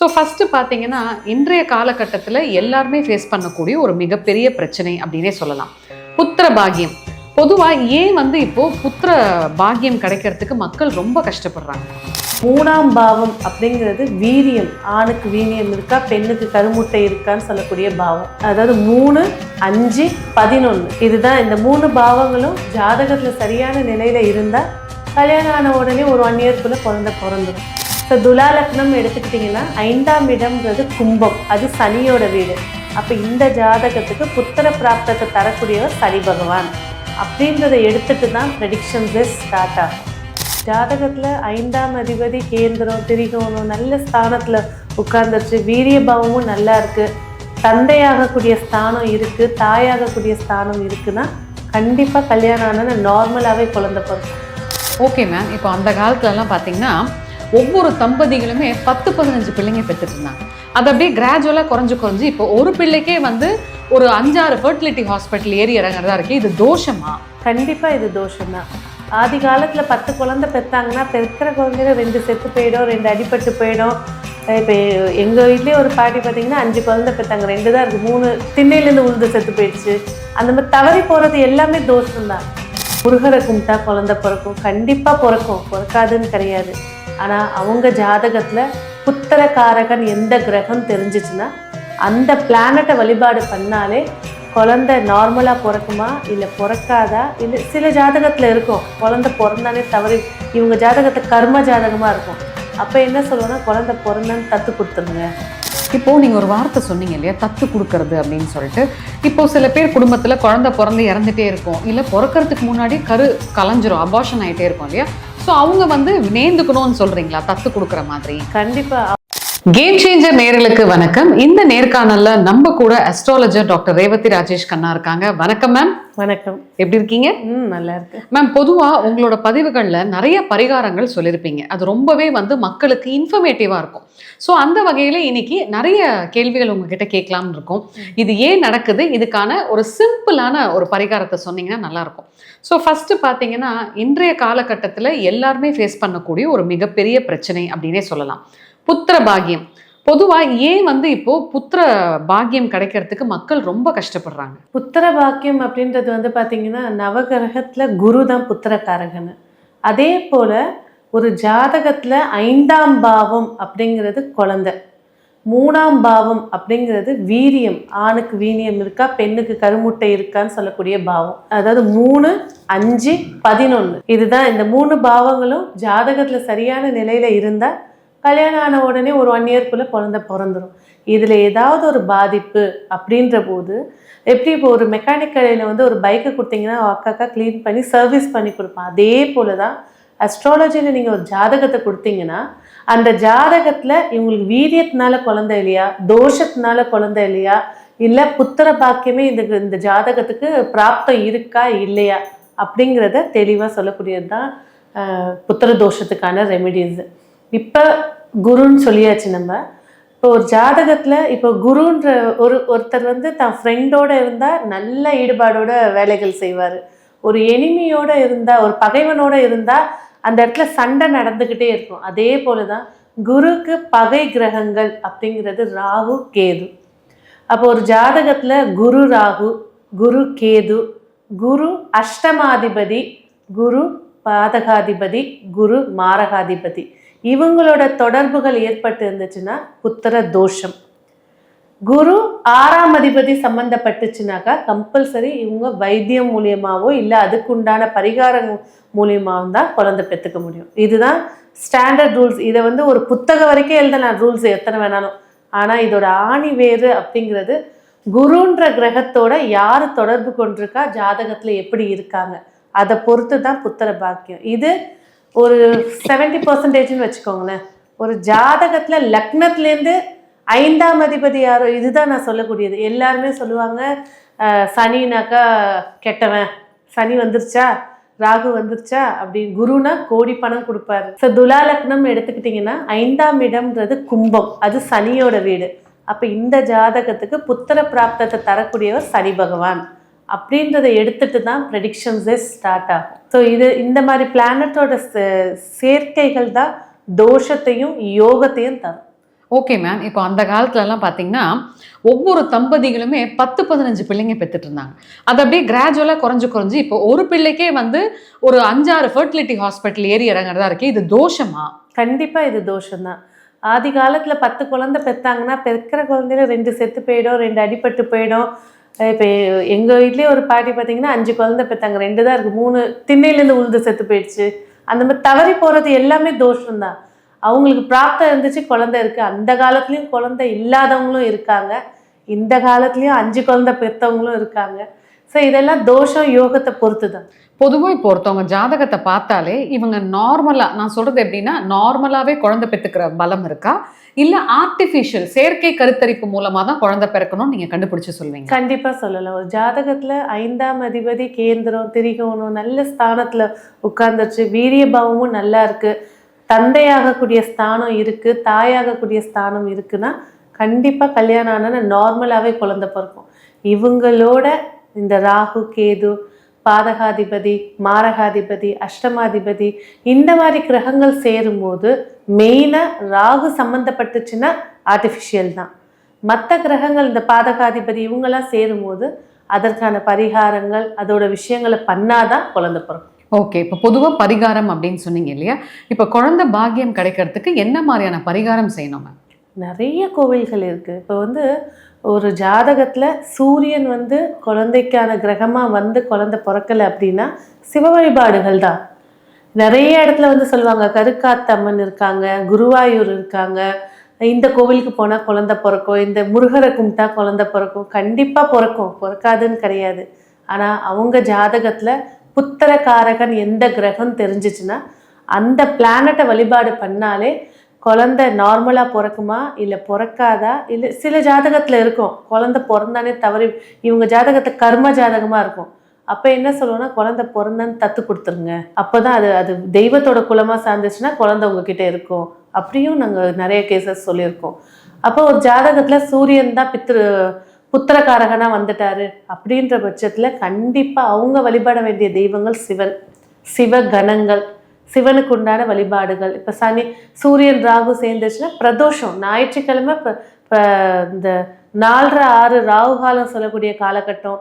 So first பார்த்தீங்கன்னா இன்றைய காலகட்டத்தில் எல்லாருமே ஃபேஸ் பண்ணக்கூடிய ஒரு மிகப்பெரிய பிரச்சனை அப்படின்னே சொல்லலாம். புத்திர பாகியம். பொதுவாக ஏன் வந்து இப்போ புத்திர பாக்கியம் கிடைக்கிறதுக்கு மக்கள் ரொம்ப கஷ்டப்படுறாங்க? மூணாம் பாவம் அப்படிங்கிறது வீரியம். ஆணுக்கு வீரியம் இருக்கா பெண்ணுக்கு கருமுட்டை இருக்கான்னு சொல்லக்கூடிய பாவம். அதாவது மூணு அஞ்சு பதினொன்று இதுதான் இந்த மூணு பாவங்களும் ஜாதகத்தில் சரியான நிலையில இருந்தால் கல்யாணம் ஆன உடனே ஒரு ஒன் இயர்க்குள்ளே குழந்தை பிறந்துடும் ஸோ துலா லக்னம் எடுத்துக்கிட்டிங்கன்னா ஐந்தாம் இடம்ன்றது கும்பம். அது சனியோட வீடு. அப்போ இந்த ஜாதகத்துக்கு புத்திர பிராப்தத்தை தரக்கூடியவர் சனி பகவான். அப்படின்றத எடுத்துட்டு தான் ப்ரெடிக்ஷன்ஸே ஸ்டார்ட் ஆகும். ஜாதகத்தில் ஐந்தாம் அதிபதி கேந்திரம் திரிகோணம் நல்ல ஸ்தானத்தில் உட்கார்ந்துருச்சு. வீரியபாவமும் நல்லா இருக்குது தந்தையாகக்கூடிய ஸ்தானம் இருக்குது தாயாகக்கூடிய ஸ்தானம் இருக்குன்னா கண்டிப்பாக கல்யாணம் ஆனால் நார்மலாகவே குழந்தை பிறக்கும். ஓகே மேம் இப்போ அந்த காலத்துலலாம் பார்த்தீங்கன்னா ஒவ்வொரு தம்பதிகளுமே பத்து பதினஞ்சு பிள்ளைங்க பெற்றுட்டு இருந்தாங்க அது அப்படியே கிராஜுவலாக குறைஞ்சு குறைஞ்சி இப்போ ஒரு பிள்ளைக்கே வந்து ஒரு அஞ்சாறு ஃபர்டிலிட்டி ஹாஸ்பிட்டல் ஏறி இறங்குறதா இருக்கு. இது தோஷமா? கண்டிப்பாக இது தோஷம்தான். ஆதி காலத்தில் பத்து குழந்தை பெற்றாங்கன்னா பெற்கிற குழந்தைங்க ரெண்டு செத்து போயிடும் ரெண்டு அடிபட்டு போயிடும். இப்போ எங்கள் வீட்லேயே ஒரு பாட்டி பார்த்தீங்கன்னா அஞ்சு குழந்தை பெற்றாங்க ரெண்டு தான் இருக்குது மூணு திண்ணையிலேருந்து உளுந்து செத்து போயிடுச்சு. அந்த மாதிரி தவறி போகிறது எல்லாமே தோஷம்தான். முருகரை கும்பிட்டா குழந்தை பிறக்கும். கண்டிப்பாக பிறக்கும். பிறக்காதுன்னு கிடையாது. ஆனால் அவங்க ஜாதகத்தில் புத்திரக்காரகன் எந்த கிரகம் தெரிஞ்சிச்சுன்னா அந்த பிளானட்டை வழிபாடு பண்ணாலே குழந்தை நார்மலாக பிறக்குமா இல்லை பிறக்காதா இல்லை சில ஜாதகத்தில் இருக்கும். குழந்தை பிறந்தானே தவறி இவங்க ஜாதகத்தை கர்ம ஜாதகமாக இருக்கும். அப்போ என்ன சொல்லணும்னா குழந்தை பிறந்தன்னு தத்து கொடுத்துருங்க. இப்போது நீங்கள் ஒரு வார்த்தை சொன்னீங்க இல்லையா? தத்து கொடுக்கறது அப்படின்னு சொல்லிட்டு. இப்போது சில பேர் குடும்பத்தில் குழந்தை பிறந்து இறந்துட்டே இருக்கும். இல்லை பிறக்கறதுக்கு முன்னாடி கரு கலைஞ்சிரும் அபாஷன் ஆயிட்டே இருக்கும் இல்லையா? ஸோ அவங்க வந்து நேர்ந்துக்கணும்னு சொல்றீங்களா? தத்து கொடுக்குற மாதிரி? கண்டிப்பாக கேம் சேஞ்சர் நேர்களுக்கு வணக்கம். இந்த நேர்காணல்ல நம்ம கூட அஸ்ட்ராலஜர் டாக்டர் ரேவதி ராஜேஷ் கண்ணா இருக்காங்க. வணக்கம் மேம் வணக்கம். எப்படி இருக்கீங்க? நல்லா இருக்கு மேம் பொதுவா உங்களோட பதிவுகள்ல நிறைய பரிகாரங்கள் சொல்லியிருப்பீங்க. அது ரொம்பவே வந்து மக்களுக்கு இன்ஃபர்மேட்டிவா இருக்கும். ஸோ அந்த வகையில இன்னைக்கு நிறைய கேள்விகள் உங்ககிட்ட கேட்கலாம்னு இருக்கும். இது ஏன் நடக்குது? இதுக்கான ஒரு சிம்பிளான ஒரு பரிகாரத்தை சொன்னீங்கன்னா நல்லா இருக்கும். ஸோ ஃபர்ஸ்ட் பார்த்தீங்கன்னா இன்றைய காலகட்டத்தில் எல்லாருமே ஃபேஸ் பண்ணக்கூடிய ஒரு மிகப்பெரிய பிரச்சனை அப்படின்னே சொல்லலாம். புத்திர பாகியம் பொதுவாக ஏன் வந்து இப்போ புத்திர பாக்கியம் கிடைக்கிறதுக்கு மக்கள் ரொம்ப கஷ்டப்படுறாங்க? புத்திர பாக்கியம் அப்படின்றது வந்து பார்த்தீங்கன்னா நவகிரகத்தில் குரு தான் புத்திரக்காரகன் அதே போல் ஒரு ஜாதகத்தில் ஐந்தாம் பாவம் அப்படிங்கிறது குழந்தை. மூணாம் பாவம் அப்படிங்கிறது வீரியம். ஆணுக்கு வீரியம் இருக்கா பெண்ணுக்கு கருமுட்டை இருக்கான்னு சொல்லக்கூடிய பாவம். அதாவது மூணு அஞ்சு பதினொன்று இதுதான் இந்த மூணு பாவங்களும் ஜாதகத்தில் சரியான நிலையில் இருந்தால் கல்யாணம் ஆன உடனே ஒரு ஒன் இயர்க்குள்ளே குழந்த பிறந்துடும் இதில் ஏதாவது ஒரு பாதிப்பு அப்படின்ற போது எப்படி இப்போ ஒரு மெக்கானிக் கடையில் வந்து ஒரு பைக்கை கொடுத்தீங்கன்னா அக்காக்கா க்ளீன் பண்ணி சர்வீஸ் பண்ணி கொடுப்பான். அதே போல தான் அஸ்ட்ராலஜியில் நீங்கள் ஒரு ஜாதகத்தை கொடுத்தீங்கன்னா அந்த ஜாதகத்தில் இவங்களுக்கு வீரியத்தினால குழந்தை இல்லையா? தோஷத்தினால குழந்தை இல்லையா? இல்லை புத்திர பாக்கியமே இந்த இந்த ஜாதகத்துக்கு பிராப்தம் இருக்கா இல்லையா? அப்படிங்கிறத தெளிவாக சொல்லக்கூடியது தான் புத்திர தோஷத்துக்கான ரெமிடிஸு இப்போ குருன்னு சொல்லியாச்சு நம்ம. இப்போ ஒரு ஜாதகத்தில் இப்போ குருன்ற ஒரு ஒருத்தர் வந்து தான் ஃப்ரெண்டோட இருந்தால் நல்ல ஈடுபாடோட வேலைகள் செய்வார். ஒரு எனிமியோடு இருந்தால் ஒரு பகைவனோடு இருந்தால் அந்த இடத்துல சண்டை நடந்துக்கிட்டே இருக்கும். அதே போல தான் குருக்கு பகை கிரகங்கள் அப்படிங்கிறது ராகு கேது. அப்போ ஒரு ஜாதகத்தில் குரு ராகு குரு கேது குரு அஷ்டமாதிபதி குரு பாதகாதிபதி குரு மாரகாதிபதி. இவங்களோட தொடர்புகள் ஏற்பட்டு இருந்துச்சுன்னா புத்திர தோஷம். குரு ஆறாம் அதிபதி சம்மந்தப்பட்டுச்சுனாக்கா கம்பல்சரி இவங்க வைத்தியம் மூலியமாவோ இல்லை அதுக்குண்டான பரிகாரம் மூலியமாகவும் தான் குழந்தை பெற்றுக்க முடியும். இதுதான் ஸ்டாண்டர்ட் ரூல்ஸ் இதை வந்து ஒரு புத்தகம் வரைக்கும் எழுதலாம் ரூல்ஸ் எத்தனை வேணாலும். ஆனால் இதோட ஆணி வேறு அப்படிங்கிறது குருன்ற கிரகத்தோட யார் தொடர்பு கொண்டிருக்கா ஜாதகத்தில் எப்படி இருக்காங்க அதை பொறுத்து தான் புத்திர பாக்கியம். இது ஒரு செவன்டி பர்சன்டேஜ்னு வச்சுக்கோங்களேன். ஒரு ஜாதகத்தில் லக்னத்துலேருந்து ஐந்தாம் அதிபதி யாரோ இதுதான் நான் சொல்லக்கூடியது. எல்லாருமே சொல்லுவாங்க சனினாக்கா கெட்டவன். சனி வந்துருச்சா? ராகு வந்துருச்சா? அப்படி குருனா கோடி பணம் கொடுப்பாரு. ஸோ துலா லக்னம் எடுத்துக்கிட்டிங்கன்னா ஐந்தாம் இடம்ன்றது கும்பம். அது சனியோட வீடு. அப்போ இந்த ஜாதகத்துக்கு புத்திர பிராப்தத்தை தரக்கூடியவர் சனி பகவான். அப்படின்றத எடுத்துட்டு தான் ப்ரெடிக்ஷன்ஸே ஸ்டார்ட் ஆகும். ஸோ இது இந்த மாதிரி பிளானட்டோட சேர்க்கைகள் தான் தோஷத்தையும் யோகத்தையும் தரும். ஓகே மேம் இப்போ அந்த காலத்துல எல்லாம் பார்த்தீங்கன்னா ஒவ்வொரு தம்பதிகளுமே பத்து பதினஞ்சு பிள்ளைங்க பெற்றுட்டு இருந்தாங்க. அது அப்படியே கிராஜுவலாக குறைஞ்சு குறைஞ்சு இப்போ ஒரு பிள்ளைக்கே வந்து ஒரு அஞ்சாறு ஃபர்டிலிட்டி ஹாஸ்பிட்டல் ஏறி இறங்குறதா இருக்கு. இது தோஷமா? கண்டிப்பா இது தோஷம்தான். ஆதி காலத்துல பத்து குழந்தை பெத்தாங்கன்னா பெக்கிற குழந்தையில ரெண்டு செத்து போயிடும் ரெண்டு அடிபட்டு போயிடும். இப்போ எங்கள் வீட்லேயே ஒரு பாட்டி பார்த்தீங்கன்னா அஞ்சு குழந்தை பெத்தாங்க. ரெண்டு தான் இருக்குது மூணு திண்ணையிலேருந்து உழுந்து செத்து போயிடுச்சு. அந்த மாதிரி தவறி போகிறது எல்லாமே தோஷம்தான். அவங்களுக்கு பிராப்தம் இருந்துச்சு குழந்தை இருக்குது அந்த காலத்துலேயும் குழந்தை இல்லாதவங்களும் இருக்காங்க. இந்த காலத்துலேயும் அஞ்சு குழந்தை பெற்றவங்களும் இருக்காங்க. ஸோ இதெல்லாம் தோஷம் யோகத்தை பொறுத்து தான் பொதுவாக இப்போ ஒருத்தவங்க ஜாதகத்தை பார்த்தாலே இவங்க நார்மலா நான் சொல்றது எப்படின்னா நார்மலாவே குழந்தை பெற்றுக்கிற பலம் இருக்கா? இல்ல ஆர்டிஃபிஷியல் செயற்கை கருத்தரிப்பு மூலமா தான் குழந்தை பிறக்கணும்னு நீங்க கண்டுபிடிச்சு சொல்வீங்க? கண்டிப்பா சொல்லலாம். ஒரு ஜாதகத்துல ஐந்தாம் அதிபதி கேந்திரம் திரிகோணம் நல்ல ஸ்தானத்துல உட்கார்ந்துருச்சு வீரிய பாவமும் நல்லா இருக்கு. தந்தையாகக்கூடிய ஸ்தானம் இருக்கு தாயாகக்கூடிய ஸ்தானம் இருக்குன்னா கண்டிப்பா கல்யாணம் ஆனா நார்மலாவே குழந்தை பிறக்கும். இவங்களோட இந்த ராகு கேது பாதகாதிபதி மாரகாதிபதி அஷ்டமாதிபதி இந்த மாதிரி கிரகங்கள் சேரும்போது மெயினாக ராகு சம்மந்தப்பட்டுச்சுன்னா ஆர்டிஃபிஷியல் தான். மற்ற கிரகங்கள் இந்த பாதகாதிபதி இவங்கெல்லாம் சேரும்போது அதற்கான பரிகாரங்கள் அதோட விஷயங்களை பண்ணாதான் குழந்தை பிறக்கும். ஓகே இப்போ பொதுவா பரிகாரம் அப்படின்னு சொன்னீங்க இல்லையா? இப்போ குழந்தை பாக்கியம் கிடைக்கிறதுக்கு என்ன மாதிரியான பரிகாரம் செய்யணும் மேம் நிறைய கோவில்கள் இருக்குது இப்போ வந்து ஒரு ஜாதகத்தில் சூரியன் வந்து குழந்தைக்கான கிரகமாக வந்து குழந்தை பிறக்கல அப்படின்னா சிவ வழிபாடுகள் தான். நிறைய இடத்துல வந்து சொல்லுவாங்க கருக்காத்தம்மன் இருக்காங்க குருவாயூர் இருக்காங்க. இந்த கோவிலுக்கு போனால் குழந்தை பிறக்கும் இந்த முருகரை கும்பிட்டா குழந்தை பிறக்கும். கண்டிப்பாக பிறக்கும். பிறக்காதுன்னு கிடையாது. ஆனால் அவங்க ஜாதகத்தில் புத்திரகாரகன் எந்த கிரகம் தெரிஞ்சிச்சுன்னா அந்த பிளானட்டை வழிபாடு பண்ணாலே குழந்தை நார்மலாக பிறக்குமா? இல்லை பிறக்காதா? இல்லை சில ஜாதகத்தில் இருக்கும். குழந்தை பிறந்தானே தவறி இவங்க ஜாதகத்தை கர்ம ஜாதகமாக இருக்கும். அப்போ என்ன சொல்லுவோம்னா குழந்தை பிறந்தான்னு தத்து கொடுத்துருங்க. அப்போ தான் அது அது தெய்வத்தோட குலமாக சார்ந்துச்சுன்னா குழந்தை உங்ககிட்ட இருக்கும். அப்படியும் நாங்கள் நிறைய கேசஸ் சொல்லியிருக்கோம். அப்போ ஒரு ஜாதகத்தில் சூரியன் தான் பித்ரு புத்திரக்காரகனாக வந்துட்டாரு. அப்படின்ற பட்சத்தில் கண்டிப்பாக அவங்க வழிபட வேண்டிய தெய்வங்கள் சிவன். சிவகணங்கள். சிவனுக்கு உண்டான வழிபாடுகள். இப்போ சனி சூரியன் ராகு சேர்ந்துச்சுன்னா பிரதோஷம் ஞாயிற்றுக்கிழமை இந்த நாலரை ஆறு ராகு காலம் சொல்லக்கூடிய காலகட்டம்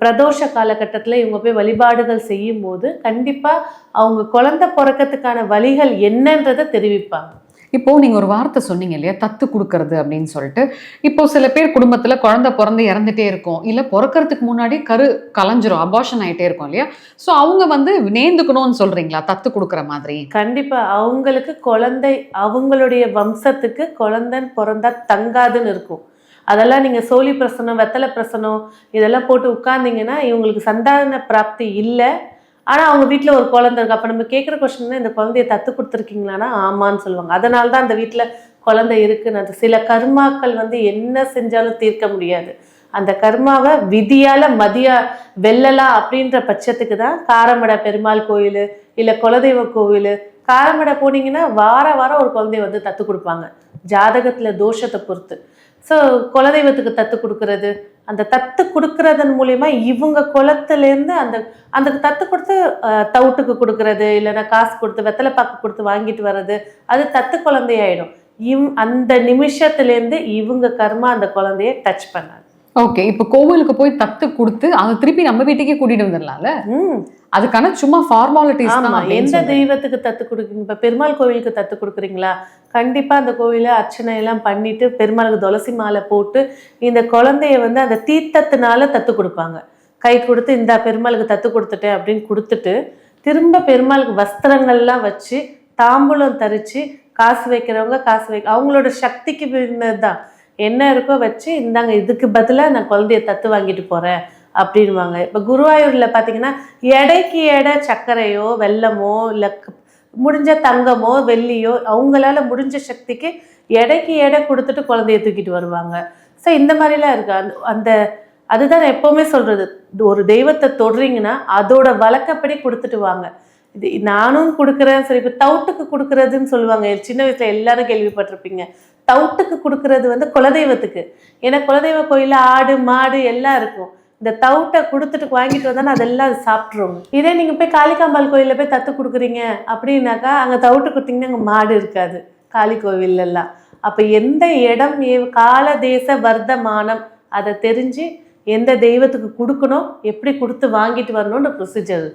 பிரதோஷ காலகட்டத்தில் இவங்க போய் வழிபாடுகள் செய்யும் போது கண்டிப்பாக அவங்க குழந்தை பிறக்கத்துக்கான வழிகள் என்னன்றதை தெரிவிப்பாங்க. இப்போ நீங்க ஒரு வார்த்தை சொன்னீங்க இல்லையா? தத்து கொடுக்கறது அப்படின்னு சொல்லிட்டு. இப்போ சில பேர் குடும்பத்துல குழந்தை பிறந்து இறந்துட்டே இருக்கும். இல்ல பிறக்கறதுக்கு முன்னாடி கரு கலைஞ்சிரும் அபார்ஷன் ஆயிட்டே இருக்கும் இல்லையா? சோ அவங்க வந்து நேர்ந்துக்கணும்னு சொல்றீங்களா? தத்து கொடுக்குற மாதிரி. கண்டிப்பா. அவங்களுக்கு குழந்தை அவங்களுடைய வம்சத்துக்கு குழந்தைன்னு பிறந்தா தங்காதுன்னு இருக்கும். அதெல்லாம் நீங்கள் சோழி பிரசனம் வெத்தலை பிரசனம் இதெல்லாம் போட்டு உட்கார்ந்தீங்கன்னா இவங்களுக்கு சந்தான பிராப்தி இல்லை. ஆனால் அவங்க வீட்டில் ஒரு குழந்தை இருக்கு. அப்போ நம்ம கேட்குற கொஸ்டின் இந்த குழந்தைய தத்து கொடுத்துருக்கீங்களான்னா ஆமான்னு சொல்லுவாங்க. அதனால தான் அந்த வீட்டில் குழந்தை இருக்குன்னு. சில கர்மாக்கள் வந்து என்ன செஞ்சாலும் தீர்க்க முடியாது. அந்த கர்மாவை விதியால் மதியா வெல்லலாம் அப்படின்ற பட்சத்துக்கு தான் காரமடை பெருமாள் கோயில் இல்லை குலதெய்வ கோவில் காரமடை போனீங்கன்னா வார வாரம் ஒரு குழந்தைய வந்து தத்து கொடுப்பாங்க. ஜாதகத்தில் தோஷத்தை பொறுத்து. ஸோ குலதெய்வத்துக்கு தத்து கொடுக்கறது அந்த தத்து கொடுக்கறதன் மூலயமா இவங்க குளத்துலேருந்து அந்த அந்த தத்து கொடுத்து தவுட்டுக்கு கொடுக்கறது இல்லைன்னா காசு கொடுத்து வெத்தலை பாக்கு கொடுத்து வாங்கிட்டு வர்றது அது தத்து குழந்தையாயிடும். இவ் அந்த நிமிஷத்துலேருந்து இவங்க கர்மா அந்த குழந்தைய டச் பண்ணாது. ஓகே இப்போ கோவிலுக்கு போய் தத்து கொடுத்து அதை திருப்பி நம்ம வீட்டுக்கே கூட்டிட்டு வந்துடலாம்ல? அதுக்கான சும்மா ஃபார்மாலிட்டிஸ் தான் எந்த தெய்வத்துக்கு தத்து கொடுக்குறீங்க இப்ப பெருமாள் கோவிலுக்கு தத்து கொடுக்குறீங்களா? கண்டிப்பா அந்த கோவில அர்ச்சனை எல்லாம் பண்ணிட்டு பெருமாளுக்கு துளசி மாலை போட்டு இந்த குழந்தைய வந்து அந்த தீர்த்தத்தினால தத்து கொடுப்பாங்க. கை கொடுத்து இந்த பெருமாளுக்கு தத்து கொடுத்துட்டேன் அப்படின்னு கொடுத்துட்டு திரும்ப பெருமாளுக்கு வஸ்திரங்கள்லாம் வச்சு தாம்பூலம் தரிச்சு காசு வைக்கிறவங்க காசு வை அவங்களோட சக்திக்கு தான் என்ன இருக்கோ வச்சு இந்தாங்க இதுக்கு பதிலாக நான் குழந்தைய தத்து வாங்கிட்டு போகிறேன் அப்படின்வாங்க இப்போ குருவாயூரில் பார்த்தீங்கன்னா எடைக்கு எடை சர்க்கரையோ வெல்லமோ இல்லை முடிஞ்ச தங்கமோ வெள்ளியோ அவங்களால முடிஞ்ச சக்திக்கு எடைக்கு எடை கொடுத்துட்டு குழந்தைய தூக்கிட்டு வருவாங்க. ஸோ இந்த மாதிரிலாம் இருக்கு. அந்த அந்த அதுதான் நான் எப்பவுமே சொல்றது. ஒரு தெய்வத்தை தொடுறீங்கன்னா அதோட வழக்கப்படி கொடுத்துட்டு வாங்க. இது நானும் கொடுக்குறேன் சரி இப்போ தவுட்டுக்கு கொடுக்குறதுன்னு சொல்லுவாங்க. சின்ன வயசுல எல்லாரும் கேள்விப்பட்டிருப்பீங்க. தவுட்டுக்கு கொடுக்கறது வந்து குலதெய்வத்துக்கு. ஏன்னா குலதெய்வ கோயில்ல ஆடு மாடு எல்லாம் இருக்கும். இந்த தவுட்டை கொடுத்துட்டு வாங்கிட்டு வந்தானே அதெல்லாம் அது சாப்பிட்ருவோம் இதே நீங்கள் போய் காளிகாம்பாள் கோயிலில் போய் தத்து கொடுக்குறீங்க அப்படின்னாக்கா அங்கே தவுட்டு கொடுத்தீங்கன்னா அங்கே மாடு இருக்காது. காளி கோவில்ல அப்போ எந்த இடம் ஏ- கால தேச வர்த்தமானம் அதை தெரிஞ்சு எந்த தெய்வத்துக்கு கொடுக்கணும் எப்படி கொடுத்து வாங்கிட்டு வரணும்னு ப்ரொசீஜர்